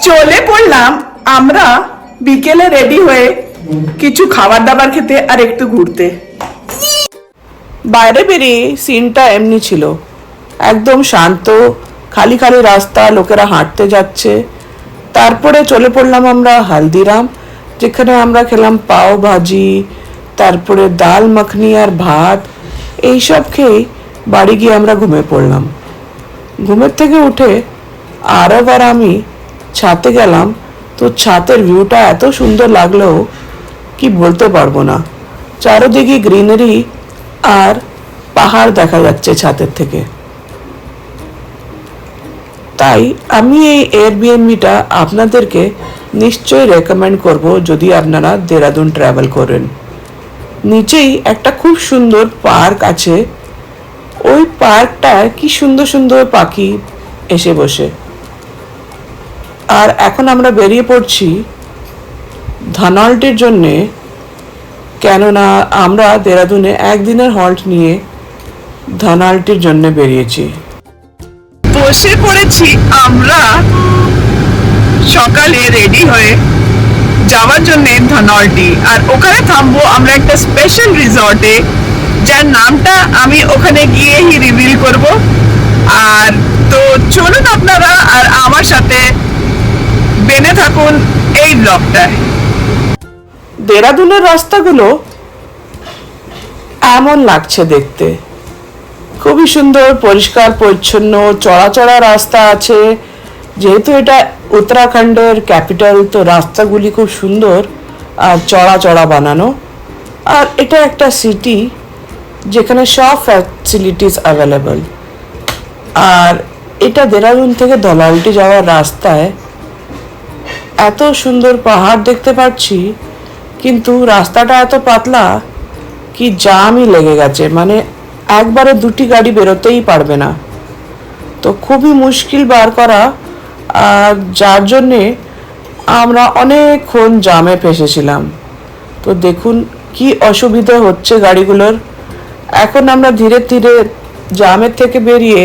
চলে পড়লাম, আমরা বিকেলে রেডি হয়ে কিছু খাবার দাবার খেতে আর একটু ঘুরতে। বাইরে বেরিয়ে সিনটা এমনি ছিল। একদম শান্ত, খালি খালি রাস্তা, লোকেরা হাঁটতে যাচ্ছে। তারপরে চলে পড়লাম আমরা হালদিরাম, যেখানে আমরা খেলাম পাও ভাজি, তারপরে ডাল মাখনি আর ভাত, এইসব খেয়ে বাড়ি গিয়ে আমরা ঘুমে পড়লাম। ঘুমের থেকে উঠে আরব আর আমি ছাতে গেলাম, তো ছাতের ভিউটা এত সুন্দর লাগল কি বলতে পারব না। চারোদিকে গ্রিনারি আর পাহাড় দেখা যাচ্ছে ছাদের থেকে। তাই আমি এই এয়ারবিএনবিটা আপনাদেরকে নিশ্চয়ই রেকমেন্ড করব যদি আপনারা দেরাদুন ট্রাভেল করেন। নিচেই একটা খুব সুন্দর পার্ক আছে। ওই পার্কটায় কি সুন্দর সুন্দর পাখি এসে বসে। আর এখন আমরা বেরিয়ে পড়ছি ধানাল্টের জন্যে, কেননা আমরা দেরাদুনে একদিনের হল্ট নিয়ে ধানাল্টির জন্য বেরিয়েছি। বসে পড়েছি আমরা সকালে রেডি হয়ে যাওয়ার জন্য ধনল্টি। আর ওখানে থামবো আমরা একটা স্পেশাল রিসর্টে, যার নামটা আমি ওখানে গিয়েই রিভিল করব। আর তো চলুন আপনারা আর আমার সাথে বেনে থাকুন এই ব্লগটায়। দেরাদুনের রাস্তাগুলো এমন লাগছে দেখতে। খুবই সুন্দর, পরিষ্কার, পরিচ্ছন্ন চড়া চড়া রাস্তা আছে। যেহেতু এটা উত্তরাখণ্ডের ক্যাপিটাল, তো রাস্তাগুলি খুব সুন্দর আর চড়া চড়া বানানো। আর এটা একটা সিটি যেখানে সব ফ্যাসিলিটিস অ্যাভেলেবল আর এটা দেরাদুন থেকে ধলাউটি যাওয়ার রাস্তায় এত সুন্দর পাহাড় দেখতে পাচ্ছি, কিন্তু রাস্তাটা এত পাতলা, কি জামই লেগে গেছে। মানে একবারে দুটি গাড়ি বেরোতেই পারবে না। তো খুবই মুশকিল বার করা, আর যার জন্যে আমরা অনেকক্ষণ জামে ফেসেছিলাম। তো দেখুন কি অসুবিধা হচ্ছে গাড়িগুলোর। এখন আমরা ধীরে ধীরে জামের থেকে বেরিয়ে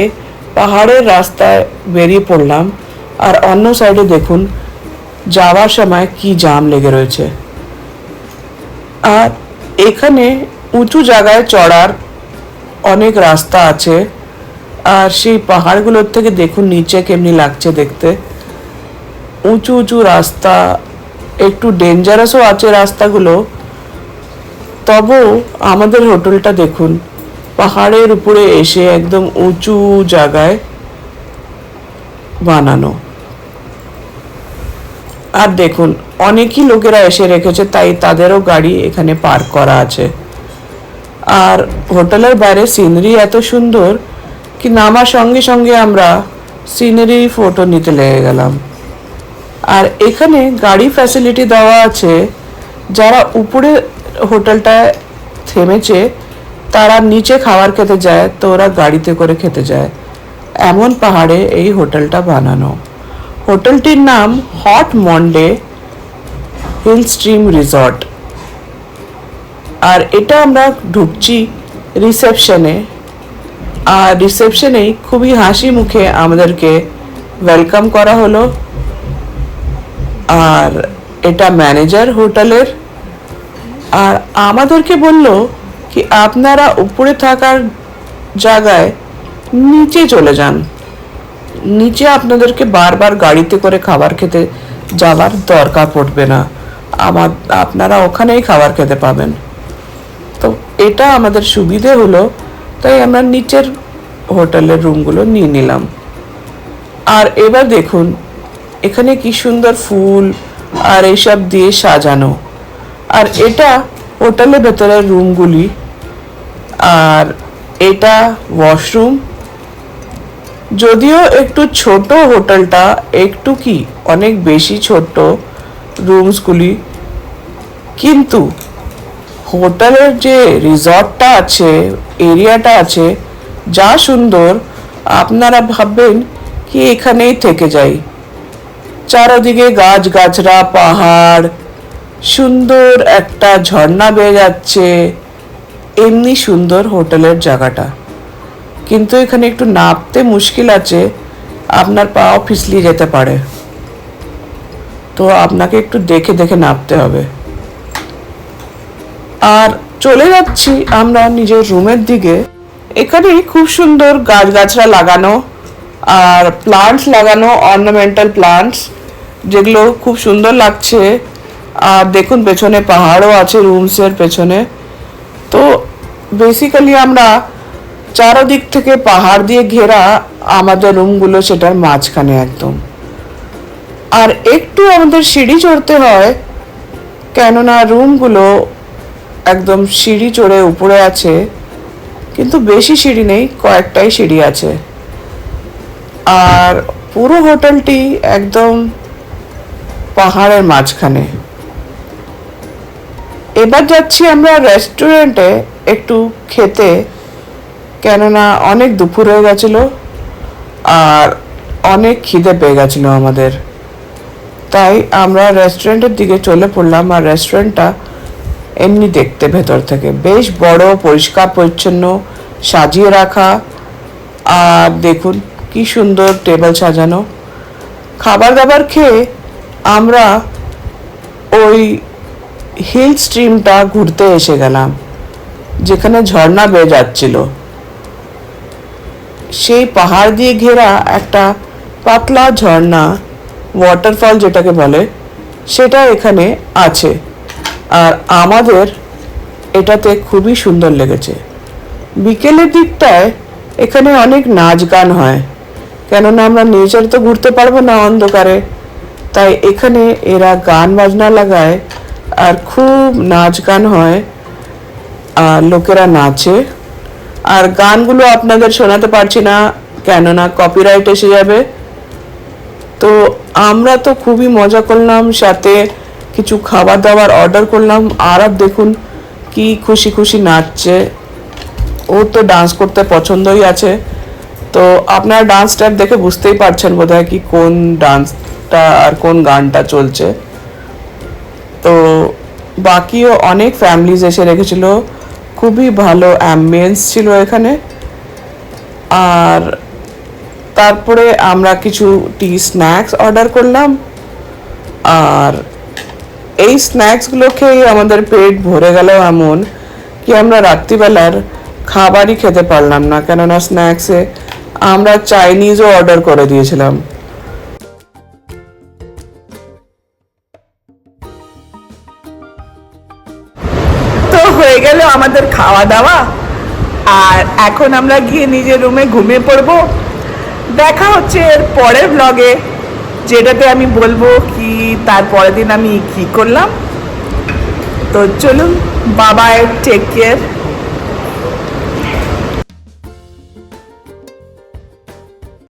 পাহাড়ের রাস্তায় বেরিয়ে পড়লাম। আর অন্য সাইডে দেখুন যাওয়ার সময় কি জাম লেগে রয়েছে? আর এখানে উঁচু জায়গায় চড়ার অনেক রাস্তা আছে, আর সেই পাহাড়গুলোর থেকে দেখুন নিচে কেমনি লাগছে দেখতে। উঁচু উঁচু রাস্তা, একটু ডেঞ্জারাসও আছে রাস্তাগুলো। তবু আমাদের হোটেলটা দেখুন, পাহাড়ের উপরে এসে একদম উঁচু জায়গায় বানানো। আর দেখুন, অনেকই লোকেরা এসে রেখেছে, তাই তাদেরও গাড়ি এখানে পার্ক করা আছে। আর হোটেলের বাইরে সিনারি এত সুন্দর কি নামার সঙ্গে সঙ্গে আমরা সিনারি ফটো নিতে লেগে গেলাম। আর এখানে গাড়ি ফ্যাসিলিটি দেওয়া আছে, যারা উপরে হোটেলটায় থেমেছে, তারা নিচে খাবার খেতে যায়, তো ওরা গাড়িতে করে খেতে যায়। এমন পাহাড়ে এই হোটেলটা বানানো। হোটেলটির নাম Hot Monday Hill Stream Resort. আর এটা আমরা ঢুকছি রিসেপশনে। আর রিসেপশনেই খুবই হাসি মুখে আমাদেরকে ওয়েলকাম করা হলো। আর এটা ম্যানেজার হোটেলের। আর আমাদেরকে বলল কি আপনারা উপরে থাকার জায়গায় নিচে চলে যান। নিচে আপনাদেরকে বারবার গাড়িতে করে খাবার খেতে যাওয়ার দরকার পড়বে না। আমার, আপনারা ওখানেই খাবার খেতে পাবেন। তো এটা আমাদের সুবিধে হলো, তাই আমরা নিচের হোটেলের রুমগুলো নিয়ে নিলাম। আর এবার দেখুন, এখানে কি সুন্দর ফুল আর এইসব দিয়ে সাজানো। আর এটা হোটেলের ভেতরের রুমগুলি। আর এটা ওয়াশরুম যদিও একটু ছোট হোটেলটা, একটু কি অনেক বেশি ছোট রুমসগুলি। কিন্তু হোটেলের যে রিসর্টটা আছে, এরিয়াটা আছে, যা সুন্দর, আপনারা ভাববেন কি এখানেই থেকে যাই চারদিকে গাছ গাছরা পাহাড়, সুন্দর একটা ঝর্ণা বেয়ে যাচ্ছে। এমনি সুন্দর হোটেলের জায়গাটা। কিন্তু এখানে একটু নাপতে মুশকিল আছে। আপনার পাও পিছলিয়ে যেতে পারে। তো আপনাকে একটু দেখে দেখে নাপতে হবে। আর চলে যাচ্ছি আমরা নিজের রুমের দিকে। এখানে খুব সুন্দর গাছগাছরা লাগানো আর প্লান্টস লাগানো অর্নামেন্টাল প্লান্টস যেগুলো খুব সুন্দর লাগছে। আর দেখুন, পেছনে পাহাড়ও আছে রুমসের পেছনে। তো বেসিক্যালি আমরা চারোদিক থেকে পাহাড় দিয়ে ঘেরা আমাদের রুমগুলো সেটার মাঝখানে একদম। আর একটু আমাদের সিঁড়ি চড়তে হয়, কেননা রুমগুলো একদম সিঁড়ি চড়ে উপরে আছে, কিন্তু বেশি সিঁড়ি নেই, কয়েকটাই সিঁড়ি আছে। আর পুরো হোটেলটি একদম পাহাড়ের মাঝখানে। এবার যাচ্ছি আমরা রেস্টুরেন্টে একটু খেতে। কেননা অনেক দুপুর হয়ে গেছিল আর অনেক খিদে পেয়ে গেছিল আমাদের। তাই আমরা রেস্টুরেন্টের দিকে চলে পড়লাম আর রেস্টুরেন্টটা এমনি দেখতে ভেতর থেকে। বেশ বড়, পরিষ্কার, পরিচ্ছন্ন, সাজিয়ে রাখা। আর দেখুন কি সুন্দর টেবিল সাজানো। খাবার দাবার খেয়ে আমরা ওই হিল স্ট্রিমটা ঘুরতে এসে গেলাম, যেখানে ঝর্ণা বেয়ে যাচ্ছিল। সেই পাহাড় দিয়ে ঘেরা একটা পাতলা ঝর্ণা ওয়াটারফল যেটাকে বলে, সেটা এখানে আছে। আর আমাদের এটাতে খুবই সুন্দর লেগেছে। বিকেলের দিকটায় এখানে অনেক নাচ গান হয়। কেননা আমরা নেচার তো ঘুরতে পারব না অন্ধকারে। তাই এখানে এরা গান বাজনা লাগায় আর খুব নাচ গান হয়। আর লোকেরা নাচে। আর গানগুলো আপনাদের শোনাতে পারছি না, কেননা কপিরাইট এসে যাবে। তো আমরা তো খুবই মজা করলাম, সাথে কিছু খাবার দাবার অর্ডার করলাম। আর আর দেখুন কি খুশি খুশি নাচছে। ওর তো ডান্স করতে পছন্দই আছে। তো আপনার ডান্স স্টেপ দেখে বুঝতেই পারছেন বোধহয় কি কোন ডান্সটা আর কোন গানটা চলছে। তো বাকিও অনেক ফ্যামিলিজ এসে রেখেছিল। খুবই ভালো অ্যাম্বিয়েন্স ছিল এখানে। আর তারপরে আমরা কিছু টি স্ন্যাক্স অর্ডার করলাম। আর এই স্ন্যাক্সগুলো খেয়ে আমাদের পেট ভরে গেল এমন কি আমরা রাত্রিবেলার খাবারই খেতে পারলাম না। কেননা স্ন্যাক্সে আমরা চাইনিজও অর্ডার করে দিয়েছিলাম। আমাদের খাওয়া দাওয়া। আর এখন আমরা গিয়ে নিজের রুমে ঘুমিয়ে পড়ব। দেখা হচ্ছে এর পরের ব্লগে যেটাতে আমি বলব কি তার পরের দিন আমি কি করলাম। তো চলুন বাবায় টেক কেয়ার